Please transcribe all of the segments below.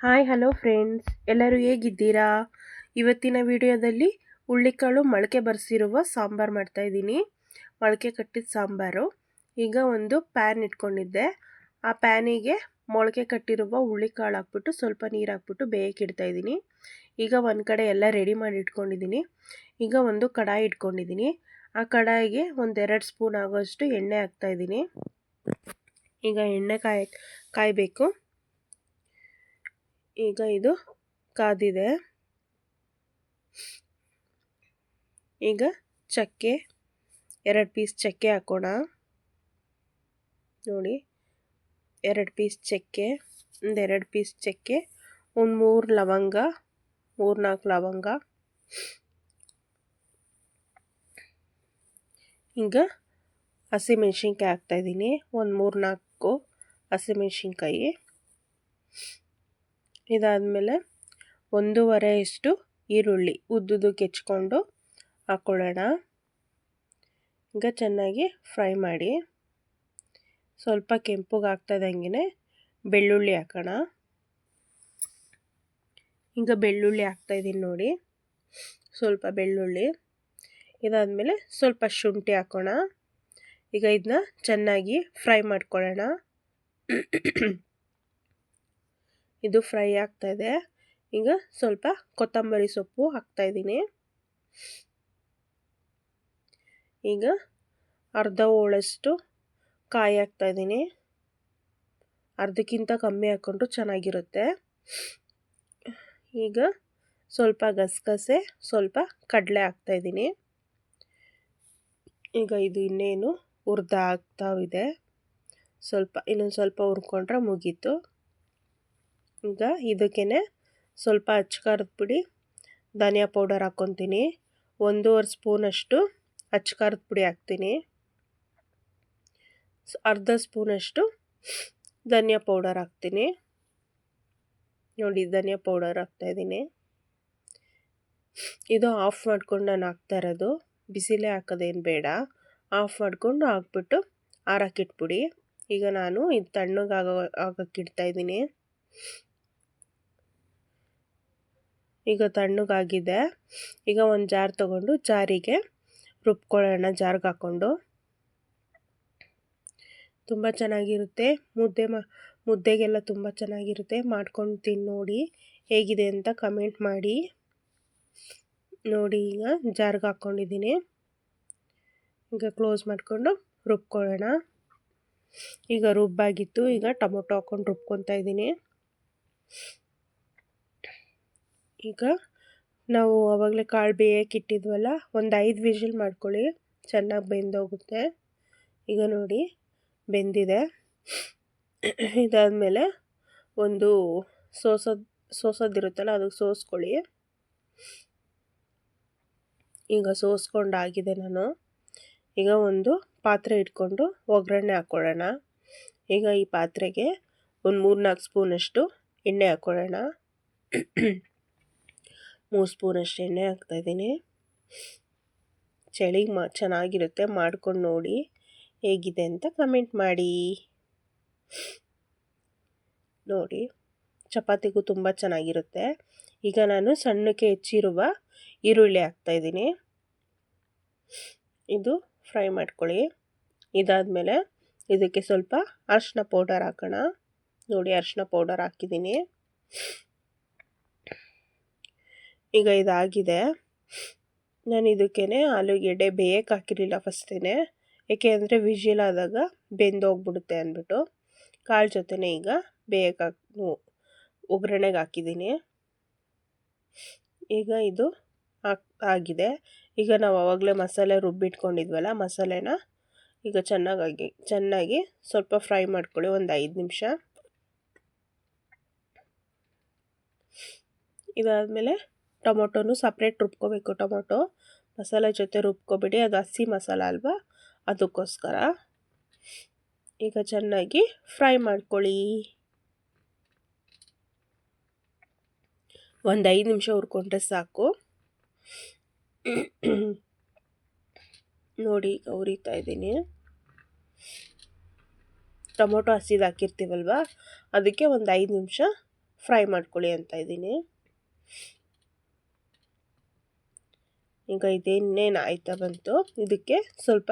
Hi hello friends ಎಲ್ಲರೂ ಹೇಗಿದ್ದೀರಾ? ಇವತ್ತಿನ ವಿಡಿಯೋದಲ್ಲಿ ಹುಳ್ಳಿಕಾಳು ಮೊಳಕೆ ಬರೆಸಿರುವ ಸಾಂಬಾರು ಮಾಡ್ತಾಯಿದ್ದೀನಿ ಮೊಳಕೆ ಕಟ್ಟಿದ ಸಾಂಬಾರು. ಈಗ ಒಂದು ಪ್ಯಾನ್ ಇಟ್ಕೊಂಡಿದ್ದೆ. ಆ ಪ್ಯಾನಿಗೆ ಮೊಳಕೆ ಕಟ್ಟಿರುವ ಹುಳ್ಳಿಕಾಳು ಹಾಕ್ಬಿಟ್ಟು ಸ್ವಲ್ಪ ನೀರು ಹಾಕ್ಬಿಟ್ಟು ಬೇಯಕ್ಕೆ ಇಡ್ತಾಯಿದ್ದೀನಿ ಈಗ ಒಂದು ಕಡೆ ಎಲ್ಲ ರೆಡಿ ಮಾಡಿ ಇಟ್ಕೊಂಡಿದ್ದೀನಿ. ಈಗ ಒಂದು ಕಡಾಯಿ ಇಟ್ಕೊಂಡಿದ್ದೀನಿ. ಆ ಕಡಾಯಿಗೆ ಒಂದೆರಡು ಸ್ಪೂನ್ ಆಗೋಷ್ಟು ಎಣ್ಣೆ ಹಾಕ್ತಾಯಿದ್ದೀನಿ ಈಗ ಎಣ್ಣೆ ಕಾಯಿ, ಕಾಯಬೇಕು. ಈಗ ಇದು ಕಾದಿದೆ. ಈಗ ಚಕ್ಕೆ, ಎರಡು ಪೀಸ್ ಚಕ್ಕೆ ಹಾಕೋಣ. ನೋಡಿ, ಎರಡು ಪೀಸ್ ಚಕ್ಕೆ, ಒಂದು ಎರಡು ಪೀಸ್ ಚಕ್ಕೆ, ಒಂದು ಮೂರು ಲವಂಗ, ಮೂರು ನಾಲ್ಕು ಲವಂಗ. ಈಗ ಹಸಿಮೆಣ್ಸಿನ್ಕಾಯಿ ಹಾಕ್ತಾಯಿದ್ದೀನಿ ಒಂದು ಮೂರು ನಾಲ್ಕು ಹಸಿಮೆಣ್ಸಿನ್ಕಾಯಿ ಇದಾದಮೇಲೆ ಒಂದೂವರೆ ಇಷ್ಟು ಈರುಳ್ಳಿ ಉದ್ದುದು ಕೆಚ್ಕೊಂಡು ಹಾಕ್ಕೊಳ್ಳೋಣ ಈಗ ಚೆನ್ನಾಗಿ ಫ್ರೈ ಮಾಡಿ ಸ್ವಲ್ಪ ಕೆಂಪುಗೆ ಆಗ್ತದಂಗೆ ಬೆಳ್ಳುಳ್ಳಿ ಹಾಕೋಣ. ಈಗ ಬೆಳ್ಳುಳ್ಳಿ ಹಾಕ್ತಾಯಿದ್ದೀನಿ ನೋಡಿ. ಸ್ವಲ್ಪ ಬೆಳ್ಳುಳ್ಳಿ, ಇದಾದಮೇಲೆ ಸ್ವಲ್ಪ ಶುಂಠಿ ಹಾಕೋಣ. ಈಗ ಇದನ್ನ ಚೆನ್ನಾಗಿ ಫ್ರೈ ಮಾಡ್ಕೊಳ್ಳೋಣ. ಇದು ಫ್ರೈ ಆಗ್ತಾ ಇದೆ. ಈಗ ಸ್ವಲ್ಪ ಕೊತ್ತಂಬರಿ ಸೊಪ್ಪು ಹಾಕ್ತಾಯಿದ್ದೀನಿ ಈಗ ಅರ್ಧ ಹೋಳಷ್ಟು ಕಾಯಿ ಹಾಕ್ತಾಯಿದ್ದೀನಿ ಅರ್ಧಕ್ಕಿಂತ ಕಮ್ಮಿ ಹಾಕ್ಕೊಂಡ್ರು ಚೆನ್ನಾಗಿರುತ್ತೆ. ಈಗ ಸ್ವಲ್ಪ ಗಸಗಸೆ, ಸ್ವಲ್ಪ ಕಡಲೆ ಹಾಕ್ತಾಯಿದ್ದೀನಿ ಈಗ ಇದು ಇನ್ನೇನು ಹುರ್ದ ಆಗ್ತಾವಿದೆ ಸ್ವಲ್ಪ ಇನ್ನೊಂದು ಸ್ವಲ್ಪ ಹುರ್ಕೊಂಡ್ರೆ ಮುಗೀತು. ಈಗ ಇದಕ್ಕೇ ಸ್ವಲ್ಪ ಅಚ್ಕಾರದ ಪುಡಿ, ಧನಿಯಾ ಪೌಡರ್ ಹಾಕ್ಕೊತೀನಿ. ಒಂದೂವರೆ ಸ್ಪೂನಷ್ಟು ಅಚ್ಕಾರದ ಪುಡಿ ಹಾಕ್ತೀನಿ. ಅರ್ಧ ಸ್ಪೂನಷ್ಟು ಧನಿಯಾ ಪೌಡರ್ ಹಾಕ್ತೀನಿ. ನೋಡಿ ಧನಿಯಾ ಪೌಡರ್ ಹಾಕ್ತಾಯಿದ್ದೀನಿ ಇದು ಆಫ್ ಮಾಡ್ಕೊಂಡು ನಾನು ಹಾಕ್ತಾ ಇರೋದು. ಬಿಸಿಲೇ ಹಾಕೋದೇನು ಬೇಡ. ಆಫ್ ಮಾಡಿಕೊಂಡು ಹಾಕ್ಬಿಟ್ಟು ಆರಕ್ಕಿಟ್ಬಿಡಿ ಈಗ ನಾನು ಇದು ತಣ್ಣಗಾಗೋ ಇದ್ದೀನಿ. ಈಗ ತಣ್ಣಗಾಗಿದೆ. ಈಗ ಒಂದು ಜಾರ್ ತಗೊಂಡು ಜಾರಿಗೆ ರುಬ್ಕೊಳ್ಳೋಣ, ಜಾರ್ಗೆ ಹಾಕ್ಕೊಂಡು ತುಂಬ ಚೆನ್ನಾಗಿರುತ್ತೆ. ಮುದ್ದೆ ಮ, ಮುದ್ದೆಗೆಲ್ಲ ತುಂಬ ಚೆನ್ನಾಗಿರುತ್ತೆ. ಮಾಡ್ಕೊಂಡು ತಿನ್ನು ನೋಡಿ ಹೇಗಿದೆ ಅಂತ ಕಮೆಂಟ್ ಮಾಡಿ. ನೋಡಿ ಈಗ ಜಾರ್ಗೆ ಹಾಕ್ಕೊಂಡಿದ್ದೀನಿ ಈಗ ಕ್ಲೋಸ್ ಮಾಡಿಕೊಂಡು ರುಬ್ಕೊಳ್ಳೋಣ. ಈಗ ರುಬ್ಬಾಗಿತ್ತು. ಈಗ ಟೊಮೊಟೊ ಹಾಕ್ಕೊಂಡು ರುಬ್ಕೊತಾ ಇದ್ದೀನಿ. ಈಗ ನಾವು ಆವಾಗಲೇ ಕಾಳು ಬೇಯಕ್ಕೆ ಇಟ್ಟಿದ್ವಲ್ಲ, ಒಂದು ಐದು ವಿಷಲ್ ಮಾಡ್ಕೊಳ್ಳಿ. ಚೆನ್ನಾಗಿ ಬೆಂದೋಗುತ್ತೆ. ಈಗ ನೋಡಿ, ಬೆಂದಿದೆ. ಇದಾದಮೇಲೆ ಒಂದು ಸೋಸೋದು, ಸೋಸೋದಿರುತ್ತಲ್ಲ, ಅದಕ್ಕೆ ಸೋಸ್ಕೊಳ್ಳಿ. ಈಗ ಸೋಸ್ಕೊಂಡಾಗಿದೆ ನಾನು. ಈಗ ಒಂದು ಪಾತ್ರೆ ಇಟ್ಕೊಂಡು ಒಗ್ಗರಣೆ ಹಾಕ್ಕೊಳ್ಳೋಣ ಈಗ ಈ ಪಾತ್ರೆಗೆ ಒಂದು ಮೂರು ನಾಲ್ಕು ಸ್ಪೂನಷ್ಟು ಎಣ್ಣೆ ಹಾಕ್ಕೊಳ್ಳೋಣ ಮೂರು ಸ್ಪೂನಷ್ಟು ಎಣ್ಣೆ ಹಾಕ್ತಾಯಿದ್ದೀನಿ ಚಳಿಗೆ ಮಾ ಚೆನ್ನಾಗಿರುತ್ತೆ, ಮಾಡ್ಕೊಂಡು ನೋಡಿ ಹೇಗಿದೆ ಅಂತ ಕಮೆಂಟ್ ಮಾಡಿ. ನೋಡಿ, ಚಪಾತಿಗೂ ತುಂಬ ಚೆನ್ನಾಗಿರುತ್ತೆ. ಈಗ ನಾನು ಸಣ್ಣಕ್ಕೆ ಹೆಚ್ಚಿರುವ ಈರುಳ್ಳಿ ಹಾಕ್ತಾಯಿದ್ದೀನಿ ಇದು ಫ್ರೈ ಮಾಡ್ಕೊಳ್ಳಿ. ಇದಾದಮೇಲೆ ಇದಕ್ಕೆ ಸ್ವಲ್ಪ ಅರಿಶಿನ ಪೌಡರ್ ಹಾಕೋಣ. ನೋಡಿ, ಅರಿಶಿನ ಪೌಡರ್ ಹಾಕಿದ್ದೀನಿ. ಈಗ ಇದಾಗಿದೆ. ನಾನು ಇದಕ್ಕೇ ಆಲೂಗೆಡ್ಡೆ ಬೇಯಕ್ಕೆ ಹಾಕಿರಲಿಲ್ಲ ಫಸ್ಟೇ ಏಕೆ ಅಂದರೆ ವಿಜಿಲ್ ಆದಾಗ ಬೆಂದೋಗ್ಬಿಡುತ್ತೆ ಅಂದ್ಬಿಟ್ಟು. ಕಾಳು ಜೊತೆನೇ ಈಗ ಬೇಯಕ್ಕೆ ಹಾಕಿ ಒಗ್ಗರಣೆಗೆ ಹಾಕಿದ್ದೀನಿ. ಈಗ ಇದು ಆಗಿದೆ. ಈಗ ನಾವು ಆವಾಗಲೇ ಮಸಾಲೆ ರುಬ್ಬಿಟ್ಕೊಂಡಿದ್ವಲ್ಲ ಮಸಾಲೆನ, ಈಗ ಚೆನ್ನಾಗಿ ಚೆನ್ನಾಗಿ ಸ್ವಲ್ಪ ಫ್ರೈ ಮಾಡ್ಕೊಳ್ಳಿ ಒಂದು ಐದು ನಿಮಿಷ. ಇದಾದಮೇಲೆ ಟೊಮೊಟೊನು ಸಪ್ರೇಟ್ ರುಬ್ಕೋಬೇಕು ಟೊಮೊಟೊ. ಮಸಾಲೆ ಜೊತೆ ರುಬ್ಕೊಬಿಡಿ, ಅದು ಹಸಿ ಮಸಾಲ ಅಲ್ವಾ? ಅದಕ್ಕೋಸ್ಕರ. ಈಗ ಚೆನ್ನಾಗಿ ಫ್ರೈ ಮಾಡ್ಕೊಳ್ಳಿ. ಒಂದು ಐದು ನಿಮಿಷ ಹುರ್ಕೊಂಡ್ರೆ ಸಾಕು. ನೋಡಿ, ಈಗ ಉರಿತಾ ಇದ್ದೀನಿ. ಟೊಮೊಟೊ ಹಸಿದು ಹಾಕಿರ್ತೀವಲ್ವ? ಅದಕ್ಕೆ ಒಂದು ಐದು ನಿಮಿಷ ಫ್ರೈ ಮಾಡ್ಕೊಳ್ಳಿ ಅಂತ ಇದ್ದೀನಿ. ಈಗ ಇದೇನೇನು ಆಯ್ತಾ ಬಂತು, ಇದಕ್ಕೆ ಸ್ವಲ್ಪ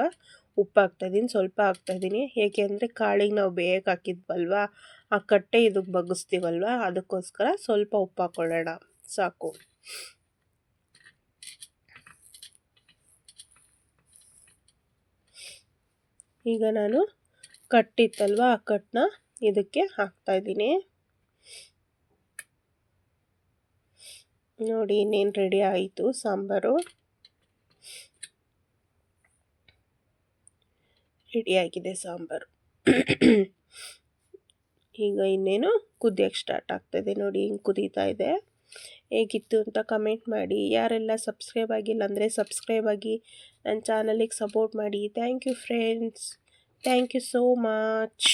ಉಪ್ಪು ಹಾಕ್ತಾಯಿದ್ದೀನಿ ಸ್ವಲ್ಪ ಹಾಕ್ತಾಯಿದ್ದೀನಿ ಏಕೆಂದರೆ ಕಾಳಿಗೆ ನಾವು ಬೇಗ ಹಾಕಿದ್ವಲ್ವ, ಆ ಕಟ್ಟೆ ಇದಕ್ಕೆ ಬಗ್ಗಿಸ್ತೀವಲ್ವ, ಅದಕ್ಕೋಸ್ಕರ ಸ್ವಲ್ಪ ಉಪ್ಪು ಹಾಕ್ಕೊಳ್ಳೋಣ ಸಾಕು. ಈಗ ನಾನು ಕಟ್ಟಿತ್ತಲ್ವ, ಆ ಕಟ್ಟನ್ನ ಇದಕ್ಕೆ ಹಾಕ್ತಾಯಿದ್ದೀನಿ. ನೋಡಿ, ಇನ್ನೇನು ರೆಡಿ ಆಯಿತು ಸಾಂಬಾರು. ರೆಡಿಯಾಗಿದೆ ಸಾಂಬಾರು. ಈಗ ಇನ್ನೇನು ಕುದಿಯೋಕ್ಕೆ ಸ್ಟಾರ್ಟ್ ಆಗ್ತದೆ ನೋಡಿ ಹಿಂಗೆ ಕುದೀತಾ ಇದೆ. ಹೇಗಿತ್ತು ಅಂತ ಕಮೆಂಟ್ ಮಾಡಿ. ಯಾರೆಲ್ಲ ಸಬ್ಸ್ಕ್ರೈಬ್ ಆಗಿಲ್ಲ ಅಂದರೆ ಸಬ್ಸ್ಕ್ರೈಬ್ ಆಗಿ ನನ್ನ ಚಾನಲಿಗೆ ಸಪೋರ್ಟ್ ಮಾಡಿ. Thank you friends thank you so much